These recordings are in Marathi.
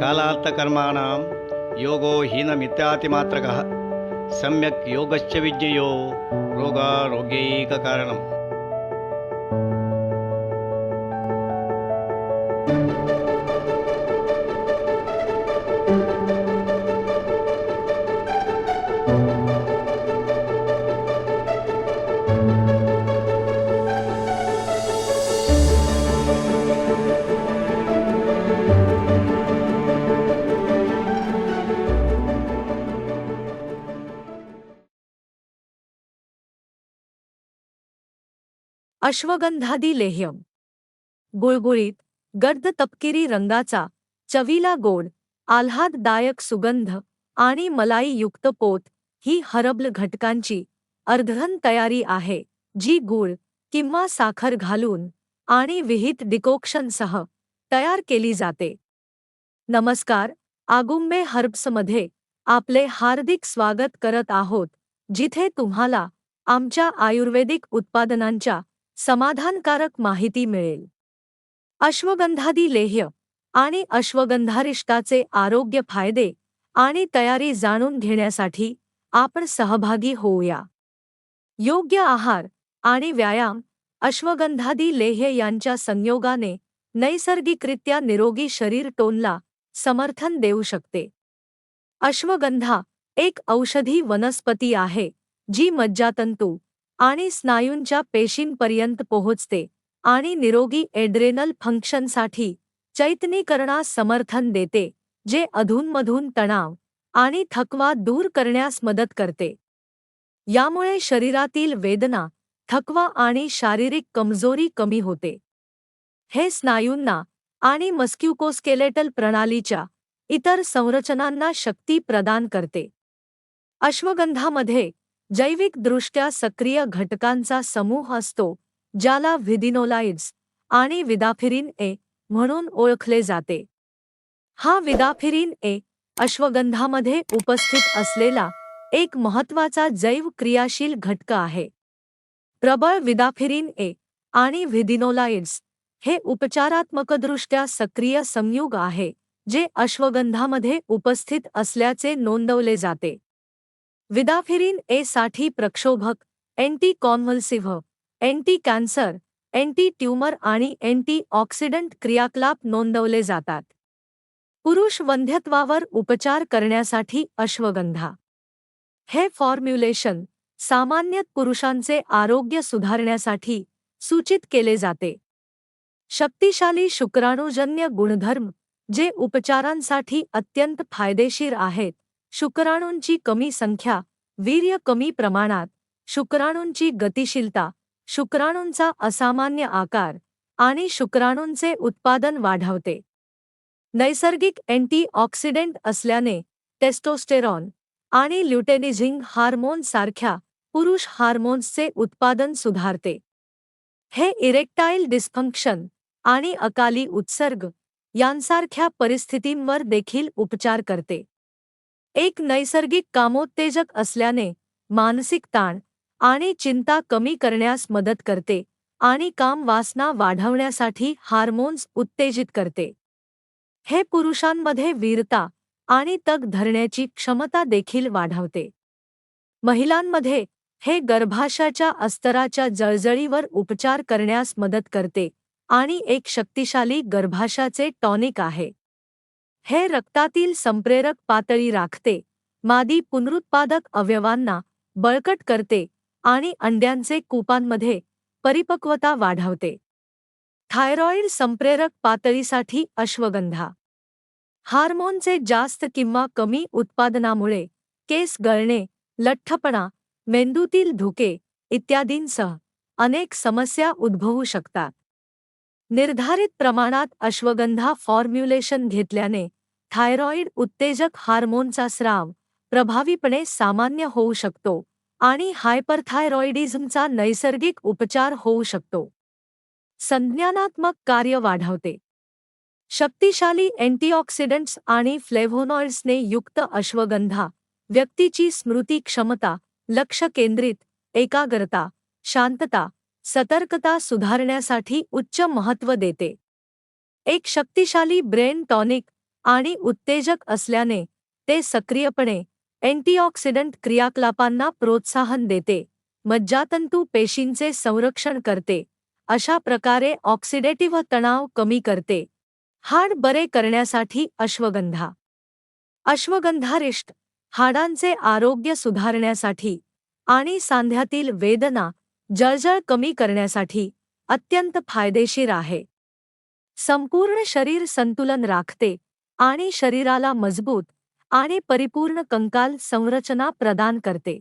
కాలార్థకర్మాణం యోగో హీనమిత్యాతిమాత్రక సమ్యక్ యోగశ్చ విజ్ఞయో రోగారోగ్యైక కారణం अश्वगंधादी लेह्यम. गुळगुळीत गर्द तपकिरी रंगाचा चवीला गोड आल्हाददायक सुगंध आणि मलाईयुक्त पोत ही हरबल घटकांची अर्धन तयारी आहे जी गूळ किंवा साखर घालून आणि विहित डिकोक्शनसह तयार केली जाते. नमस्कार आगुंबे हर्ब्समध्ये आपले हार्दिक स्वागत करत आहोत जिथे तुम्हाला आमच्या आयुर्वेदिक उत्पादनांच्या समाधानकारक माहिती मिळेल. अश्वगंधादी लेह्य आणि अश्वगंधारिष्टाचे आरोग्य फायदे आणि तयारी जाणून घेण्यासाठी आपण सहभागी होऊया. योग्य आहार आणि व्यायाम अश्वगंधादी लेह्य यांच्या संयोगाने नैसर्गिकरित्या निरोगी शरीर टोनला समर्थन देऊ शकते. अश्वगंधा एक औषधी वनस्पती आहे जी मज्जातंतू आणि स्नायूंच्या पेशींपर्यंत पोहोचते आणि निरोगी एड्रेनल फंक्शनसाठी चैतनीकरणास समर्थन देते जे अधूनमधून तणाव आणि थकवा दूर करण्यास मदत करते. यामुळे शरीरातील वेदना थकवा आणि शारीरिक कमजोरी कमी होते. हे स्नायूंना आणि मस्क्युकोस्केलेटल प्रणालीच्या इतर संरचनांना शक्ती प्रदान करते. अश्वगंधामध्ये जैविकदृष्ट्या सक्रिय घटकांचा समूह असतो ज्याला व्हिदिनोलाइड्स आणि विदाफिरिन ए म्हणून ओळखले जाते. हा विदाफिरिन ए अश्वगंधामध्ये उपस्थित असलेला एक महत्त्वाचा जैव क्रियाशील घटक आहे. प्रबळ विदाफिरिन ए आणि व्हिदिनोलाइड्स हे उपचारात्मकदृष्ट्या सक्रिय संयुग आहे जे अश्वगंधामध्ये उपस्थित असल्याचे नोंदवले जाते. विदाफिरिन ए साठी प्रक्षोभक anti convulsive anti cancer anti tumour आणि अँटी ऑक्सिडंट क्रियाकलाप नोंदवले जातात. पुरुष वंध्यत्वावर उपचार करण्यासाठी अश्वगंधा. हे फॉर्म्युलेशन सामान्यतः पुरुषांचे आरोग्य सुधारण्यासाठी सूचित केले जाते. शक्तिशाली शुक्राणुजन्य गुणधर्म जे उपचारांसाठी अत्यंत फायदेशीर आहेत. शुक्राणूंची कमी संख्या वीर्य कमी प्रमाणात शुक्राणूंची गतिशीलता शुक्राणूंचा असामान्य आकार आणि शुक्राणूंचे उत्पादन वाढवते. नैसर्गिक अँटीऑक्सिडेंट असल्याने टेस्टोस्टेरॉन आणि ल्युटेनिझिंग हार्मोन सारख्या पुरुष हार्मोन्सचे उत्पादन सुधारते. हे इरेक्टाईल डिस्फंक्शन आणि अकाली उत्सर्ग यांसारख्या परिस्थितींवर देखील उपचार करते. एक नैसर्गिक कामोत्तेजक असल्याने मानसिक ताण आणि चिंता कमी करण्यास मदत करते आणि काम वासना वाढवण्यासाठी हार्मोन्स उत्तेजित करते. हे पुरुषांमध्ये वीरता आणि तग धरण्याची क्षमता देखील वाढवते. महिलांमध्ये हे गर्भाशयाच्या अस्तराच्या जळजळीवर उपचार करण्यास मदत करते आणि एक शक्तिशाली गर्भाशयाचे टॉनिक आहे. हे रक्तातील संप्रेरक पातळी राखते. मादी पुनरुत्पादक अवयवांना बळकट करते आणि अंड्यांचे कूपांमध्ये परिपक्वता वाढवते. थायरॉईड संप्रेरक पातळीसाठी अश्वगंधा. हार्मोनचे जास्त किंवा कमी उत्पादनामुळे केस गळणे लठ्ठपणा मेंदूतील धुके इत्यादींसह अनेक समस्या उद्भवू शकतात. निर्धारित प्रमाणात अश्वगंधा फॉर्म्युलेशन घेतल्याने थायरॉईड उत्तेजक हार्मोनचा स्राव प्रभावीपणे सामान्य होऊ शकतो आणि हायपरथायरॉइडिझमचा नैसर्गिक उपचार होऊ शकतो. संज्ञानात्मक कार्य वाढवते. शक्तिशाली अँटीऑक्सिडंट्स आणि फ्लेव्होनॉइड्सने युक्त अश्वगंधा व्यक्तीची स्मृती क्षमता लक्ष केंद्रित एकाग्रता शांतता सतर्कता सुधारण्यासाठी उच्च महत्त्व देते. एक शक्तिशाली ब्रेन टॉनिक आणि उत्तेजक असल्याने ते सक्रियपणे अँटीऑक्सिडंट क्रियाकलापांना प्रोत्साहन देते मज्जातंतू पेशींचे संरक्षण करते अशा प्रकारे ऑक्सिडेटिव्ह तणाव कमी करते. हाड बरे करण्यासाठी अश्वगंधा. अश्वगंधारिष्ट हाडांचे आरोग्य सुधारण्यासाठी आणि सांध्यातील वेदना जळजळ कमी करण्यासाठी अत्यंत फायदेशीर आहे. संपूर्ण शरीर संतुलन राखते आणि शरीराला मजबूत आणि परिपूर्ण कंकाल संरचना प्रदान करते.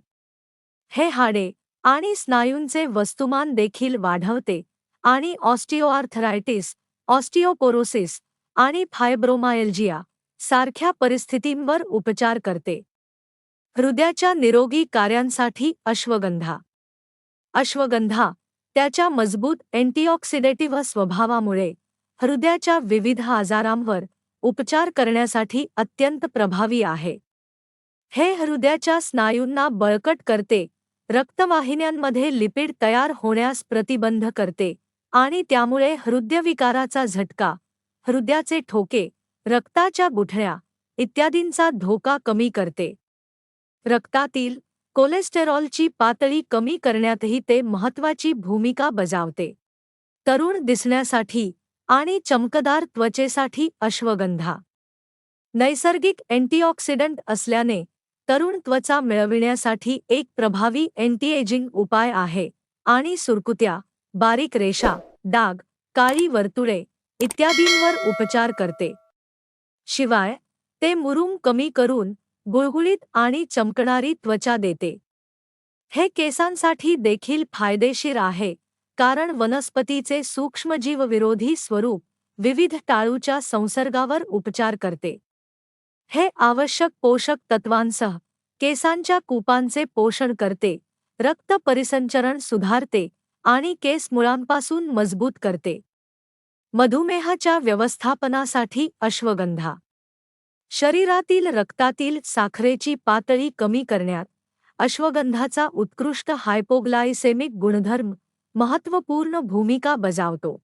हे हाडे आणि स्नायूंचे वस्तुमान देखील वाढवते आणि ऑस्टिओआर्थरायटिस ऑस्टिओपोरोसिस आणि फायब्रोमायल्जिया सारख्या परिस्थितींवर उपचार करते. हृदयाच्या निरोगी कार्यांसाठी अश्वगंधा अश्वगंधा त्याच्या मजबूत अँटीऑक्सिडेटिव्ह स्वभावामुळे हृदयाच्या विविध आजारांवर उपचार करण्यासाठी अत्यंत प्रभावी आहे. हे हृदयाच्या स्नायूंना बळकट करते रक्तवाहिन्यांमध्ये लिपिड तयार होण्यास प्रतिबंध करते आणि त्यामुळे हृदयविकाराचा झटका हृदयाचे ठोके रक्ताच्या गुठळ्या इत्यादींचा धोका कमी करते. रक्तातील कोलेस्टेरॉलची पातळी कमी करण्यातही ते महत्त्वाची भूमिका बजावते. तरुण दिसण्यासाठी आणि चमकदार त्वचेसाठी अश्वगंधा. नैसर्गिक अँटीऑक्सिडंट असल्याने तरुण त्वचा मिळविण्यासाठी एक प्रभावी अँटीएजिंग उपाय आहे आणि सुरकुत्या बारीक रेषा डाग काळी वर्तुळे इत्यादींवर उपचार करते. शिवाय ते मुरुम कमी करून गुळगुळीत आणि चमकणारी त्वचा देते. हे केसांसाठी देखील फायदेशीर आहे कारण वनस्पतीचे सूक्ष्मजीवविरोधी स्वरूप विविध टाळूच्या संसर्गावर उपचार करते. हे आवश्यक पोषक तत्वांसह केसांच्या कूपांचे पोषण करते रक्त परिसंचरण सुधारते आणि केस मुळांपासून मजबूत करते. मधुमेहाच्या व्यवस्थापनासाठी अश्वगंधा शरीरातील रक्तातील साखरेची पातळी कमी करण्यात अश्वगंधाचा उत्कृष्ट हायपोग्लायसेमिक गुणधर्म महत्त्वपूर्ण भूमिका बजावतो.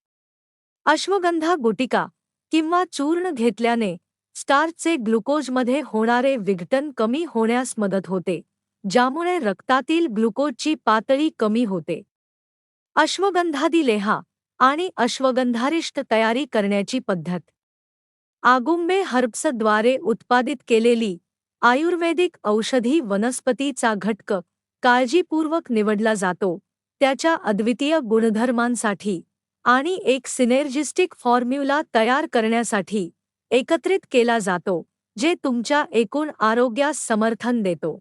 अश्वगंधा गुटिका किंवा चूर्ण घेतल्याने स्टार्चचे ग्लुकोजमध्ये होणारे विघटन कमी होण्यास मदत होते ज्यामुळे रक्तातील ग्लुकोजची पातळी कमी होते. अश्वगंधादी लेहा आणि अश्वगंधारिष्ट तयारी करण्याची पद्धत आगुंबे हर्ब्सद्वारे उत्पादित केलेली आयुर्वेदिक औषधी वनस्पतीचा घटक काळजीपूर्वक निवडला जातो. त्याच्या अद्वितीय गुणधर्मांसाठी आणि एक सिनेर्जिस्टिक फॉर्म्युला तयार करण्यासाठी एकत्रित केला जातो जे तुमच्या एकूण आरोग्यास समर्थन देतो.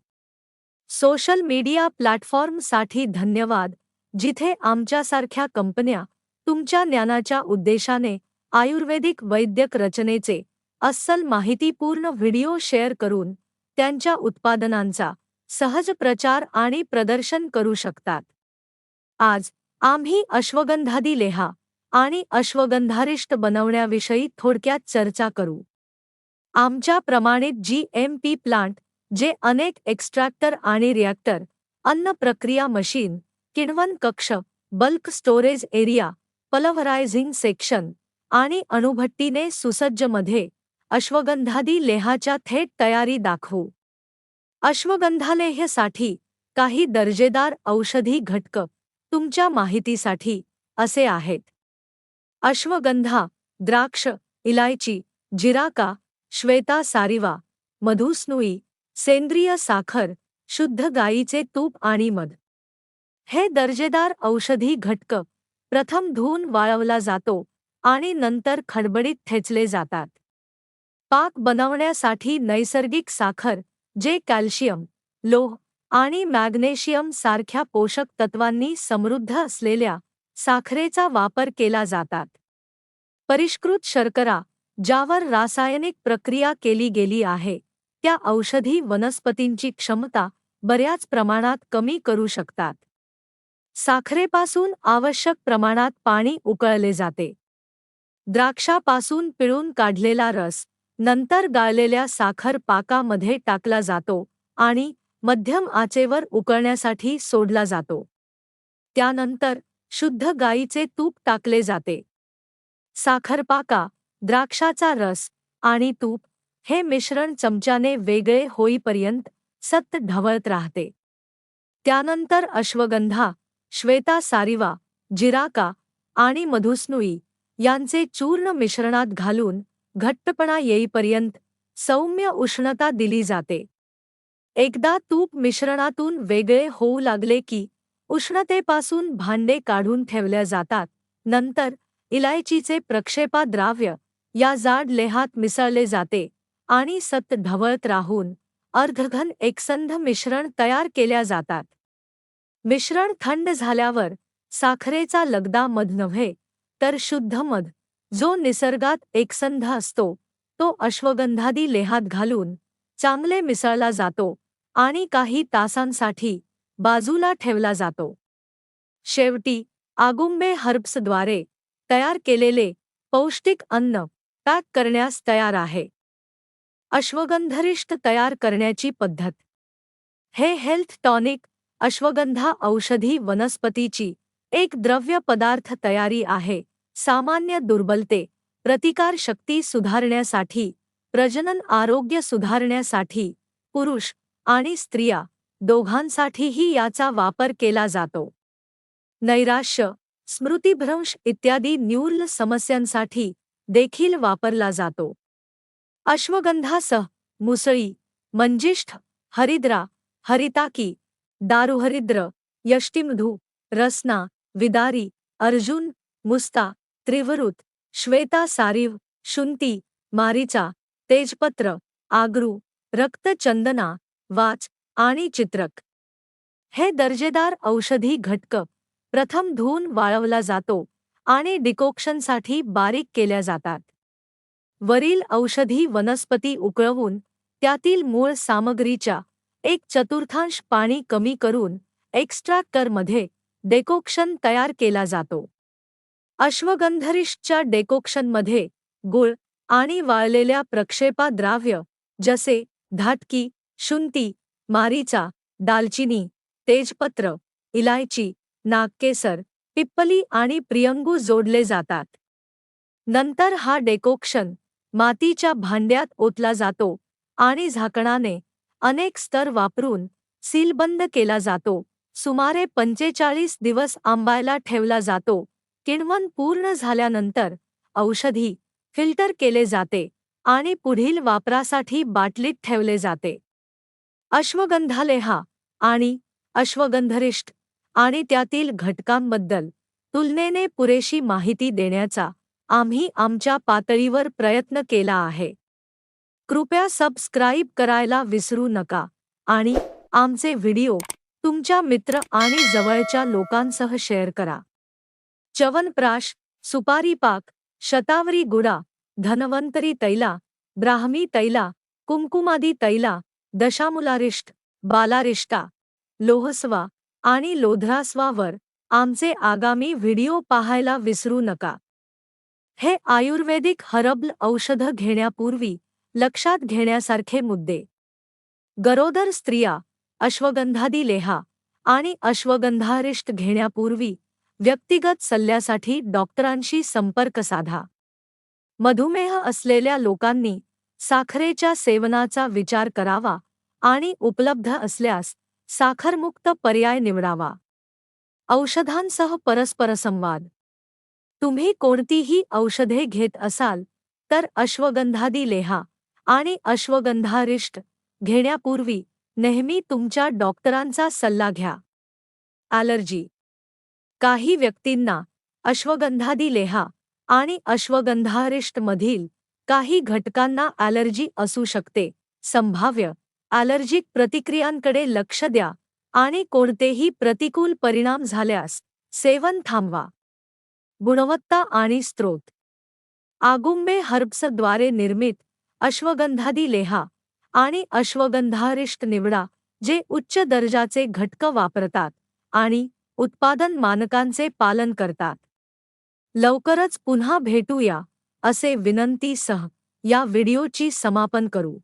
सोशल मीडिया प्लॅटफॉर्मसाठी धन्यवाद जिथे आमच्यासारख्या कंपन्या तुमच्या ज्ञानाच्या उद्देशाने आयुर्वेदिक वैद्यक रचनेचे अस्सल माहितीपूर्ण व्हिडिओ शेअर करून त्यांच्या उत्पादनांचा सहज प्रचार आणि प्रदर्शन करू शकतात. आज आम्ही अश्वगंधादी लेहा आणि अश्वगंधारिष्ट बनवण्याविषयी थोडक्यात चर्चा करू. आमच्या प्रमाणित जी एम पी प्लांट जे अनेक एक्स्ट्रॅक्टर आणि रिॲक्टर अन्न प्रक्रिया मशीन किण्वन कक्ष bulk storage area pulverising section आणि अणुभट्टीने सुसज्जमध्ये अश्वगंधादी लेहाच्या थेट तयारी दाखवू. अश्वगंधालेह्यसाठी काही दर्जेदार औषधी घटक तुमच्या माहितीसाठी असे आहेत. अश्वगंधा द्राक्ष इलायची जिराका श्वेता सारिवा मधुस्नुई सेंद्रिय साखर शुद्ध गायीचे तूप आणि मध. हे दर्जेदार औषधी घटक प्रथम धुवून वाळवला जातो आणि नंतर खडबडीत ठेचले जातात. पाक बनवण्यासाठी नैसर्गिक साखर जे कॅल्शियम लोह आणि मॅग्नेशियम सारख्या पोषक तत्वांनी समृद्ध असलेल्या साखरेचा वापर केला जातात. परिष्कृत शर्करा ज्यावर रासायनिक प्रक्रिया केली गेली आहे त्या औषधी वनस्पतींची क्षमता बऱ्याच प्रमाणात कमी करू शकतात. साखरेपासून आवश्यक प्रमाणात पाणी उकळले जाते. द्राक्षापासून पिळून काढलेला रस नंतर गाळलेल्या साखर पाकामध्ये टाकला जातो आणि मध्यम आचेवर उकळण्यासाठी सोडला जातो. त्यानंतर शुद्ध गाईचे तूप टाकले जाते. साखरपाका द्राक्षाचा रस आणि तूप हे मिश्रण चमच्याने वेगळे होईपर्यंत सत्त ढवळत राहते. त्यानंतर अश्वगंधा श्वेता सारिवा जिराका आणि मधुस्नुई यांचे चूर्ण मिश्रणात घालून घट्टपणा येईपर्यंत सौम्य उष्णता दिली जाते. एकदा तूप मिश्रणातून वेगळे होऊ लागले की उष्णतेपासून भांडे काढून ठेवल्या जातात. नंतर इलायचीचे प्रक्षेपाद्राव्य या जाड लेहात मिसळले जाते आणि सत ढवळत राहून अर्धघन एकसंध मिश्रण तयार केल्या जातात. मिश्रण थंड झाल्यावर साखरेचा लगदा मध नव्हे तर शुद्ध मध, जो निसर्गात एकसंध असतो तो अश्वगंधादी लेहात घालून चांगले मिसळला जातो आणि काही तासांसाठी बाजूला ठेवला जातो. शेवटी आगुंबे हर्ब्सद्वारे तयार केलेले पौष्टिक अन्न पॅक करण्यास तयार आहे. अश्वगंधरिष्ट तयार करण्याची पद्धत. हे हेल्थ टॉनिक अश्वगंधा औषधी वनस्पतीची एक द्रव्य पदार्थ तयारी आहे. सामान्य दुर्बलते प्रतिकार शक्ती सुधारण्यासाठी प्रजनन आरोग्य सुधारण्यासाठी पुरुष आणि स्त्रिया दोघांसाठीही याचा वापर केला जातो. नैराश्य स्मृतिभ्रंश इत्यादी न्यूरल समस्यांसाठी देखील वापरला जातो. अश्वगंधासह मुसळी मंजिष्ठ हरिद्रा हरिताकी दारुहरिद्र यष्टिमधू रसना विदारी अर्जुन मुस्ता त्रिवरुत श्वेता सारीव शुंती मारीचा तेजपत्र आगरू रक्तचंदना वाच आणि चित्रक. हे दर्जेदार औषधी घटक प्रथम धुवून वाळवला जातो आणि डिकोक्शनसाठी बारीक केल्या जातात. वरील औषधी वनस्पती उकळवून त्यातील मूळ सामग्रीच्या एक चतुर्थांश पाणी कमी करून एक्स्ट्रॅक्टरमध्ये डेकोक्शन तयार केला जातो. अश्वगंधरिशच्या डेकोक्शनमध्ये गुळ आणि वाळलेल्या प्रक्षेपाद्राव्य जसे धाटकी शुंती मारीचा दालचिनी तेजपत्र इलायची नागकेसर पिप्पली आणि प्रियंगू जोडले जातात. नंतर हा डेकोक्शन मातीच्या भांड्यात ओतला जातो आणि झाकणाने अनेक स्तर वापरून सीलबंद केला जातो. सुमारे पंचेचाळीस दिवस आंबायला ठेवला जातो. किण्वन पूर्ण झाल्यानंतर औषधी फिल्टर केले जाते आणि पुढील वापरासाठी बाटलीत ठेवले जाते. अश्वगंधालेहा आणि अश्वगंधरिष्ठ आणि त्यातील घटकांबद्दल तुलनेने पुरेशी माहिती देण्याचा आम्ही आमच्या पातळीवर प्रयत्न केला आहे. कृपया सबस्क्राईब करायला विसरू नका आणि आमचे व्हिडिओ तुमच्या मित्र आणि जवळच्या लोकांसह शेअर करा. च्यवनप्राश सुपारी पाक शतावरी गुडा धनवंतरी तैला ब्राह्मी तैला कुमकुमादी तैला दशामुलारिष्ट बालारिष्टा लोहस्वा आणि लोधरास्वावर आमचे आगामी व्हिडिओ पाहायला विसरू नका. हे आयुर्वेदिक हरबल औषध घेण्यापूर्वी लक्षात घेण्यासारखे मुद्दे. गरोदर स्त्रिया अश्वगंधादी लेहा आणि अश्वगंधारिष्ट घेण्यापूर्वी व्यक्तिगत सल्ल्यासाठी डॉक्टरांशी संपर्क साधा. मधुमेह असलेल्या लोकांनी साखरेच्या सेवनाचा विचार करावा आणि उपलब्ध असल्यास साखरमुक्त पर्याय निवडावा. औषधांसह परस्परसंवाद तुम्ही कोणतीही औषधे घेत असाल तर अश्वगंधादी लेहा आणि अश्वगंधारिष्ट घेण्यापूर्वी नेहमी तुमच्या डॉक्टरांचा सल्ला घ्या. ॲलर्जी काही व्यक्तींना अश्वगंधादी लेहा आणि अश्वगंधारिष्टमधील काही घटकांना ॲलर्जी असू शकते. संभाव्य ॲलर्जिक प्रतिक्रियांकडे लक्ष द्या आणि कोणतेही प्रतिकूल परिणाम झाल्यास सेवन थांबवा. गुणवत्ता आणि स्त्रोत आगुंबे हर्ब्सद्वारे निर्मित अश्वगंधादी लेहा आणि अश्वगंधारिष्ट निवडा जे उच्च दर्जाचे घटक वापरतात आणि उत्पादन मानकांचे पालन करतात. लवकरच पुन्हा भेटूया असे विनंतीसह या व्हिडिओची समापन करू.